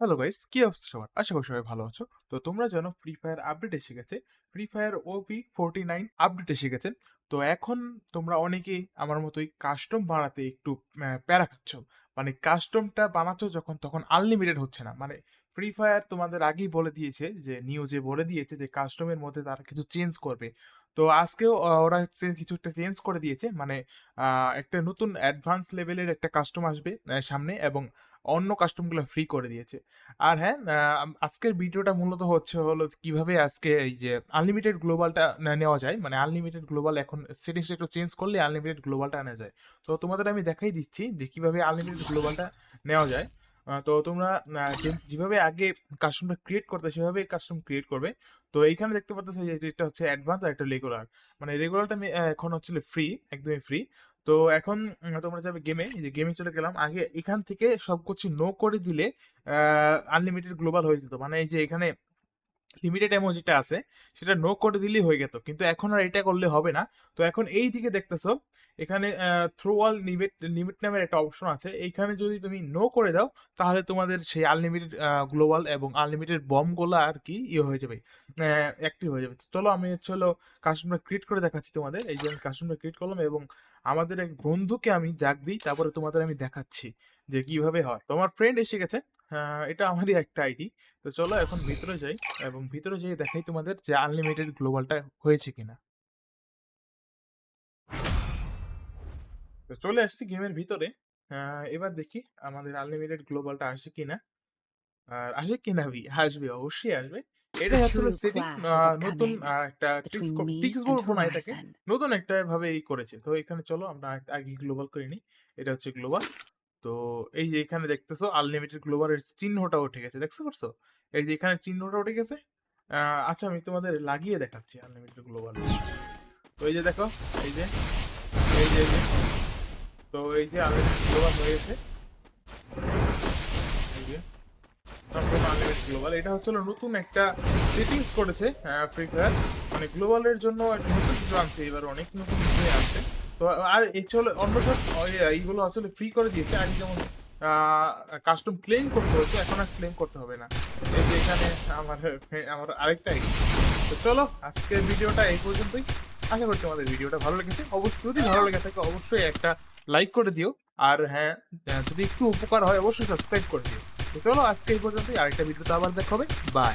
Hello guys কি অবস্থা সবার? আশা করি সবাই ভালো আছো। তো তোমরা জানো ফ্রি ফায়ার আপডেট এসে গেছে। Free fire OP forty nine update এসে গেছে। তো এখন তোমরা অনেকেই আমার মতোই কাস্টম বানাতে একটু প্যারা খাচ্ছ। মানে কাস্টমটা বানাচ্ছ যখন, তখন আনলিমিটেড হচ্ছে না। মানে ফ্রি ফায়ার তোমাদের আগেই বলে দিয়েছে যে নিউজে বলে দিয়েছে যে কাস্টমের মধ্যে তারা কিছু চেঞ্জ করবে। তো আজকেও ওরা হচ্ছে কিছু একটা চেঞ্জ করে দিয়েছে। মানে একটা নতুন অ্যাডভান্স লেভেলের একটা কাস্টম আসবে সামনে এবং অন্য কাস্টমগুলো ফ্রি করে দিয়েছে। আর হ্যাঁ আজকের ভিডিওটা মূলত হচ্ছে হলো কীভাবে আজকে এই যে আনলিমিটেড গ্লোবালটা নেওয়া যায়। মানে আনলিমিটেড গ্লোবাল এখন সেটিংসটা একটু চেঞ্জ করলে আনলিমিটেড গ্লোবালটা আনা যায়। তো তোমাদের আমি দেখাই দিচ্ছি যে কীভাবে আনলিমিটেড গ্লোবালটা নেওয়া যায়। তো তোমরা যেভাবে আগে কাস্টমটা ক্রিয়েট করতে সেভাবে কাস্টম ক্রিয়েট করবে। তো এইখানে দেখতে পাচ্ছ যে এটা হচ্ছে অ্যাডভান্স আর একটা রেগুলার মানে রেগুলারটা আমি এখন হচ্ছে ফ্রি একদমই ফ্রি তো এখন তোমরা যাবে গেমে যে গেমে চলে গেলাম। আগে এখান থেকে সবকিছু নো করে দিলে আনলিমিটেড গ্লোবাল হয়ে যেত। মানে এই যে এখানে লিমিটেড এমোজিটা আছে, সেটা নো করে দিলেই হয়ে যেত কিন্তু এখন আর এটা করলে হবে না। তো এখন এই দিকে দেখতেছো, এখানে থ্রু অল লিমিট লিমিট নামের একটা অপশন আছে। এইখানে যদি তুমি নো করে দাও, তাহলে তোমাদের সেই আনলিমিটেড গ্লোবাল এবং আনলিমিটেড বমগুলো আর কি ইয়ে হয়ে যাবে অ্যাক্টিভ হয়ে যাবে। চলো আমি হচ্ছে হলো কাস্টমার ক্রিয়েট করে দেখাচ্ছি তোমাদের। এই যে আমি কাস্টমার ক্রিয়েট করলাম এবং আমাদের এক বন্ধুকে আমি জাগ দিই, তারপরে তোমাদের আমি দেখাচ্ছি যে কীভাবে হয়। তোমার ফ্রেন্ড এসে গেছে এটা আমাদের একটা আইডি। তো চলো এখন ভিতরে যাই এবং ভিতরে যেয়ে দেখাই তোমাদের যে আনলিমিটেড গ্লোবালটা হয়েছে কিনা। তো চলে আসছি গেমের ভিতরে। এবার দেখি আমাদের আনলিমিটেড গ্লোবালটা আসে কিনা। আর আসে কিনা ভি? আসবে অবশ্যই আসবে। এটা হচ্ছে সেটিং নতুন একটা টিক্স and বলব না নতুন একটা ভাবে এই করেছে। তো এখানে চলো আমরা আগে গ্লোবাল করে নিই। এটা হচ্ছে গ্লোবাল তো এই যে এখানে দেখতেছো আনলিমিটেড গ্লোবালের চিহ্নটা উঠে গেছে দেখছ করছ এই যে এখানে চিহ্নটা উঠে গেছে। আচ্ছা আমি তোমাদের লাগিয়ে দেখাচ্ছি আনলিমিটেড গ্লোবাল তো এই যে দেখো, এই যে এই যে তো এই যে আনলিমিটেড গ্লোবাল হয়ে গেছে। এই যে, সম্পূর্ণ গ্লোবাল এটা হচ্ছে হলো নতুন একটা সেটিংস করেছে ফ্রি ফায়ার মানে গ্লোবালের জন্য নতুন কিছু আনছে, এবার অনেক নতুন কিছু আসছে। তো আর হলো অন্য এইগুলো আসলে ফ্রি করে দিয়েছে। আগে যেমন কাস্টম ক্লেম করতে হচ্ছে এখন আর ক্লেম করতে হবে না। এই যে এখানে আমার আমার আরেকটা তো চলো, আজকের ভিডিওটা এই পর্যন্তই। আশা করছি আমাদের ভিডিওটা ভালো লেগেছে। অবশ্যই, যদি ভালো লেগে থাকে, অবশ্যই একটা লাইক করে দিও। আর হ্যাঁ যদি একটু উপকার হয়, অবশ্যই সাবস্ক্রাইব করে দিও। তো চলো, আজকে এই পর্যন্তই। আরেকটা ভিডিওতে আবার দেখা হবে। বাই